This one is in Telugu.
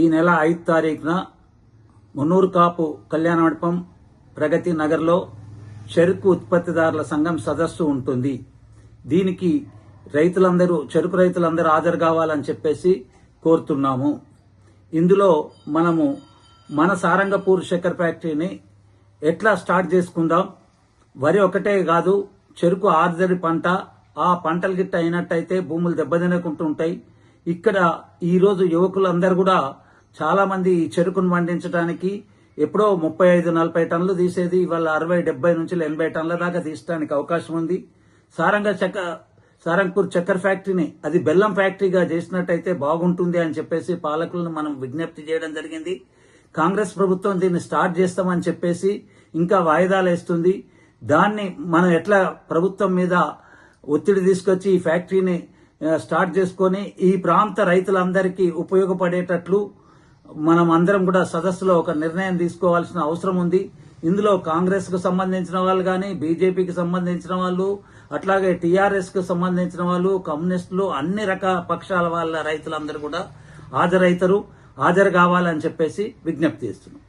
ఈ నెల ఐదు తారీఖున మున్నూరు కాపు కళ్యాణ మండపం ప్రగతి నగర్లో చెరుకు ఉత్పత్తిదారుల సంఘం సదస్సు ఉంటుంది. దీనికి రైతులందరూ చెరుకు రైతులందరూ హాజరు కావాలని చెప్పేసి కోరుతున్నాము. ఇందులో మనము మన సారంగపూర్ చక్కెర ఫ్యాక్టరీని ఎట్లా స్టార్ట్ చేసుకుందాం? వరి ఒకటే కాదు చెరుకు ఆర్దరి పంట ఆ పంటలు గిట్ట అయినట్టయితే భూములు దెబ్బతినకుంటుంటాయి. ఇక్కడ ఈరోజు యువకులందరూ కూడా చాలా మంది ఈ చెరుకును పండించడానికి ఎప్పుడో ముప్పై ఐదు నలభై టన్నులు తీసేది ఇవాళ అరవై డెబ్బై నుంచి ఎనభై టన్నుల దాకా తీసడానికి అవకాశం ఉంది. సారంగ చక్క సారంగపూర్ చక్కెర ఫ్యాక్టరీని అది బెల్లం ఫ్యాక్టరీగా చేసినట్టయితే బాగుంటుంది అని చెప్పేసి పాలకులను మనం విజ్ఞప్తి చేయడం జరిగింది. కాంగ్రెస్ ప్రభుత్వం దీన్ని స్టార్ట్ చేస్తామని చెప్పేసి ఇంకా వాయిదాలు వేస్తుంది. దాన్ని మనం ఎట్లా ప్రభుత్వం మీద ఒత్తిడి తీసుకొచ్చి ఈ ఫ్యాక్టరీని స్టార్ట్ చేసుకొని ఈ ప్రాంత రైతులందరికీ ఉపయోగపడేటట్లు మనం అందరం కూడా సదస్సులో ఒక నిర్ణయం తీసుకోవాల్సిన అవసరం ఉంది. ఇందులో కాంగ్రెస్కు సంబంధించిన వాళ్ళు కానీ బీజేపీకి సంబంధించిన వాళ్ళు అట్లాగే టీఆర్ఎస్కు సంబంధించిన వాళ్ళు కమ్యూనిస్టులు అన్ని రకాల పక్షాల వాళ్ళ రైతులందరూ కూడా హాజరైతారు. హాజరు కావాలని చెప్పేసి విజ్ఞప్తి చేస్తున్నాం.